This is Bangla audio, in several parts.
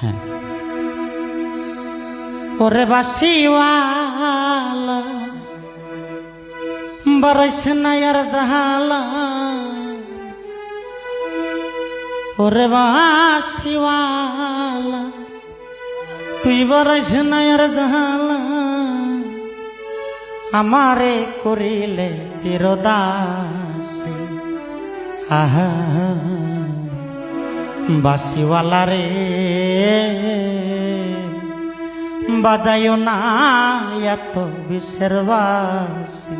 হ্যাঁ। ওরে বাসিওয়ালা বরস নয়র জাহালা। ওরে বাসিওয়ালা, তুই বরস নয়র জাহালা। আমারে করিলে চিরদাসী। আহা। বাসিওয়ালা রে বাজাইও না এত বিষের বাসি।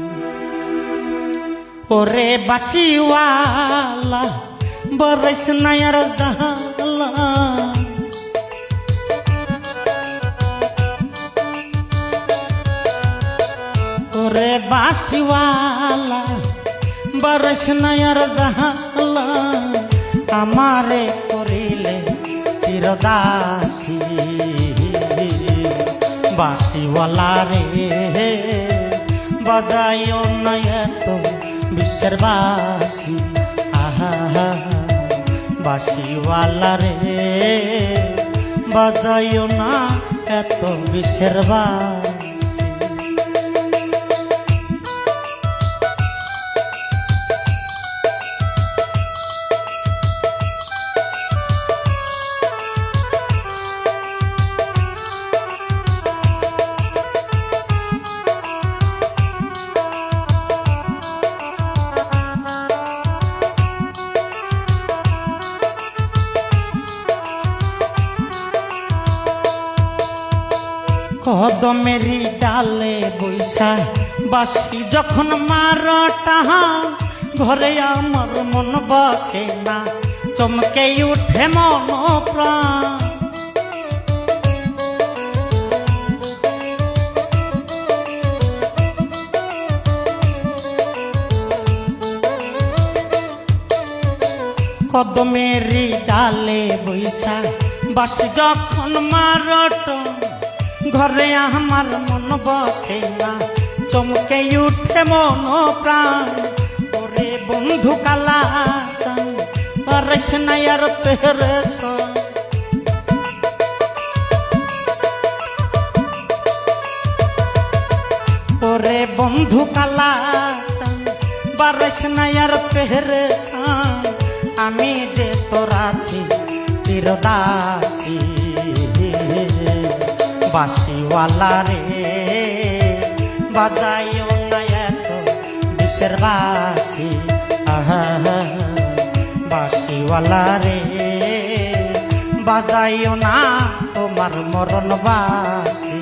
ওরে বাসিওয়ালা বরস নায়ার জালা ওরে বাসিওয়ালা বরস নায়ার জালা আমারে করিলে চিরদাসী। বাসিওয়ালা রে বাজাইও নয়ত বিশ্বের বাসি। আহা বাসিওয়ালা রে বাজাইও না এত বিশ্বের বাসি। বৈশা বাসি যখন মারটা ঘরে আমার মন বসে না, চমকে উঠে মন প্রাণ। কদমেরি ডালে বৈশা বাসি যখন মারট ঘরে আমার মন বসে না। চমকে উঠে মন প্রাণ। ওরে বন্ধু কালা আর পেরেছ ওরে বন্ধু কালা চান, পারেস না আর পেরেছ আমি যে তোরা চিরদাসী। বাসিওয়ালা রে বাজাইও না এত বিষের বাসি। বাসিওয়ালা রে বাজাইও না তোমার মরণ বাসি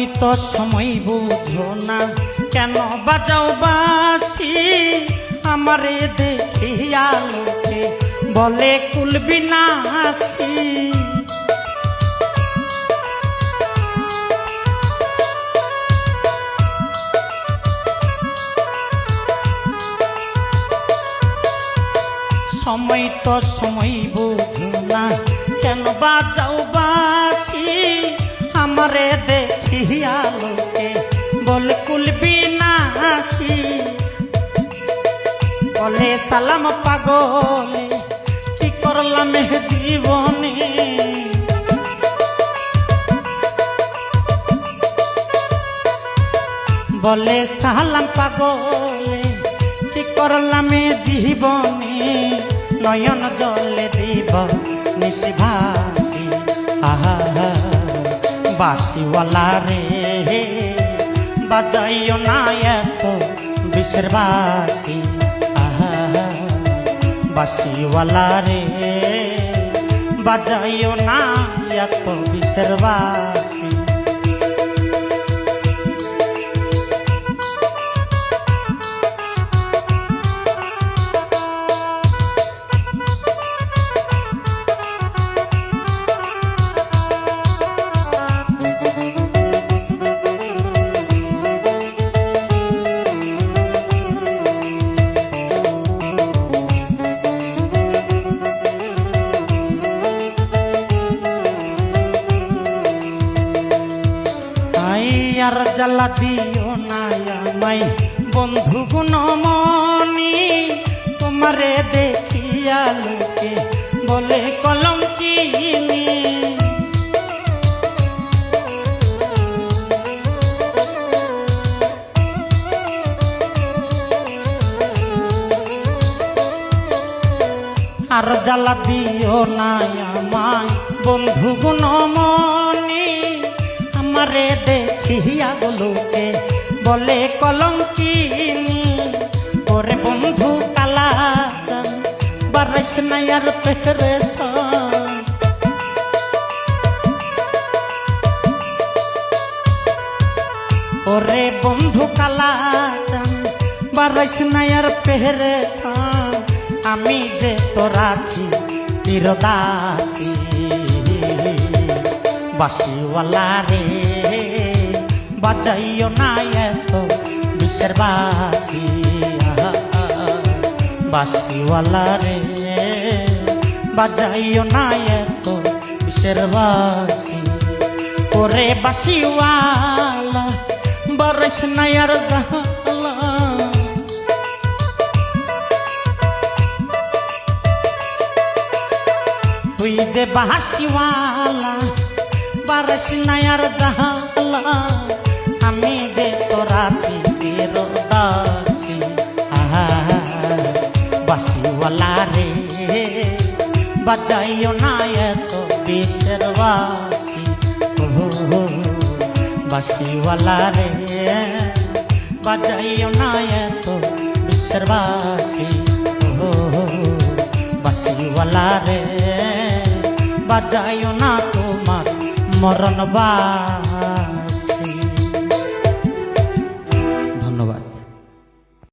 সময় তো সময় বুঝো না। কেন বাজাও বাসি আমারে দেখিয়া লোকে বলে কুলবি নাসি সময় তো সময় বুঝো না। কেন বাজাও বাসি আমারে দেখিয়া লোকে বলে বলে, সালাম পাগলে, কি করলাম জীবনে? বলে, সালাম পাগলে, কি করলাম জীবনে? নয়ন জলে দিব নিশি ভাসি আহা বাসিওয়ালা রে বাজাইও না এত বিশের বাসি বাসিওয়ালা রে বাজাইও না এত বিশের বাসি জ্বালা দিও না আমায়। বন্ধু গুণমণি, তোমারে দেখিয়া লোকে বলে কলম কিনি আর জ্বালা দিও না আমায়। বন্ধু গুণমণি আমারে দেখিয়া লোকে বলে কলঙ্কিনি। ওরে বন্ধু কালা বারাইস নাই আর পেরেশান ওরে বন্ধু কালা বারাইস নাই আর পেরেশান আমি যে তোরা চিরদাসী। বাসিওয়ালা রে বাজাইও না এত বিশ্বের বাসি বাসিওয়ালা রে বাজাইও না এত বিশ্বের বাসি ওরে বাসিওয়ালা বরস নায়ার তুই যে বারস নায়ার আমি যে তোরা চির দাসী। বাসিওয়ালা রে বাজাইও না এত দেশের বাসি। বাসিওয়ালা রে বাজাইও না এত বিশ্বের বাসি। বাসিওয়ালা রে বাজাইও না মরণ বা